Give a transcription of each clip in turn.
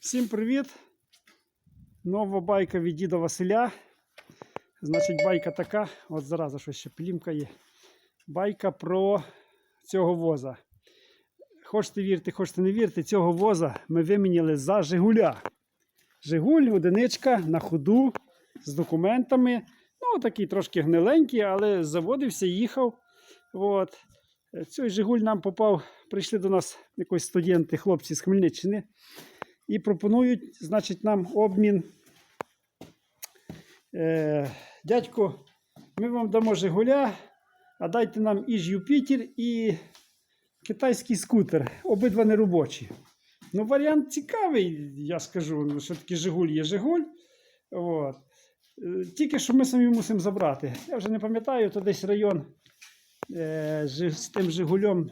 Всім привіт! Нова байка від діда Василя. Значить, байка така, от зараза, що ще плімка є. Байка про цього воза. Хочете вірити, хочете не вірити, цього воза ми виміняли за Жигуля. Жигуль, одиничка на ходу з документами. Ну, такий трошки гниленький, але заводився, їхав. От. Цей Жигуль нам попав, прийшли до нас якось студенти, хлопці з Хмельниччини і пропонують, значить, нам обмін. Е, дядько, ми вам дамо Жигуля, а дайте нам і Юпітер, і китайський скутер. Обидва неробочі. Ну, варіант цікавий, я скажу, ну, що таки Жигуль є Жигуль. От. Е, Тільки що ми самі мусимо забрати. Я вже не пам'ятаю, то десь район е, з тим Жигулем,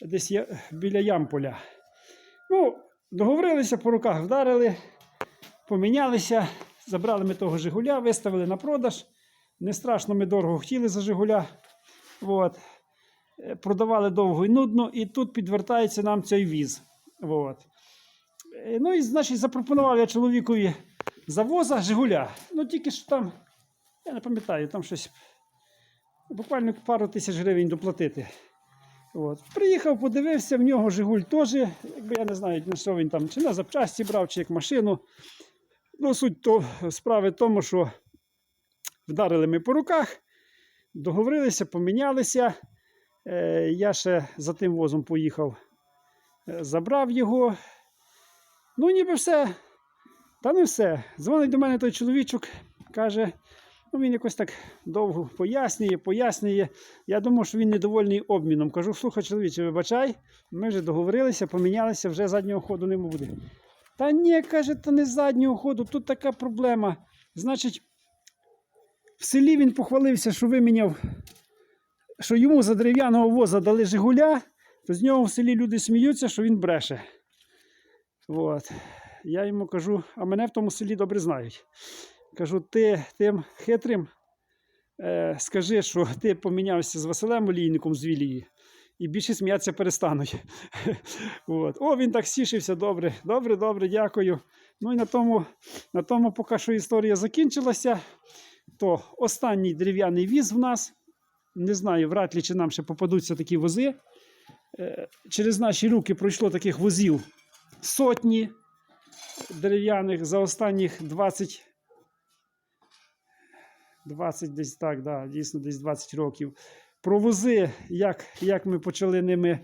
десь я, біля Ямполя. Ну, договорилися, по руках вдарили, помінялися, забрали ми того Жигуля, виставили на продаж. Не страшно, ми дорого хотіли за Жигуля. От. Е, Продавали довго і нудно, і тут підвертається нам цей віз. От. Е, Ну і, значить, запропонував я чоловікові завоза Жигуля. Ну, тільки що там, я не пам'ятаю, там щось буквально пару тисяч гривень доплатити. От. Приїхав, подивився, в нього Жигуль теж, якби я не знаю, на що він там, чи на запчасті брав, чи як машину. Ну, суть то, справи в тому, що вдарили ми по руках, договорилися, помінялися. Е, я ще за тим возом поїхав, е, забрав його. Ну, ніби все. Та не все. Дзвонить до мене той чоловічок, каже, ну він якось так довго пояснює, пояснює. Я думав, що він недовольний обміном. Кажу, слухай, чоловіче, вибачай, ми вже договорилися, помінялися, вже заднього ходу не буде. Та ні, каже, то не заднього ходу, тут така проблема. Значить, в селі він похвалився, що виміняв, що йому за дерев'яного воза дали Жигуля, то з нього в селі люди сміються, що він бреше. От. Я йому кажу, а мене в тому селі добре знають. Кажу, ти тим хитрим е, скажи, що ти помінявся з Василем Олійником з Вілії, і більше сміятися перестануть. От. О, він так сішився, добре, добре, добре, дякую. Ну і на тому, на тому поки що історія закінчилася, то останній дерев'яний віз в нас. Не знаю, вряд ли чи нам ще попадуться такі вози. Е, через наші руки пройшло таких возів сотні дерев'яних за останніх 20, 20 десь так, да, дійсно десь 20 років. Про вози, як, як ми почали ними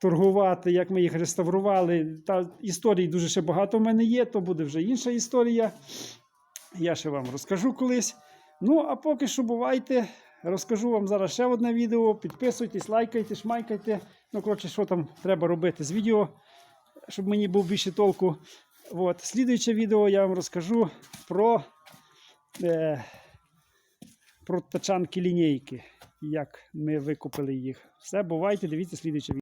торгувати, як ми їх реставрували. Та історій дуже ще багато в мене є, то буде вже інша історія. Я ще вам розкажу колись. Ну, а поки що бувайте. Розкажу вам зараз ще одне відео. Підписуйтесь, лайкайте, шмайкайте. Ну, коротше, що там треба робити з відео, щоб мені був більше толку. От. Слідуюче відео я вам розкажу про, е, про тачанки лінійки, як ми викупили їх. Все, бувайте, дивіться слідуюче відео.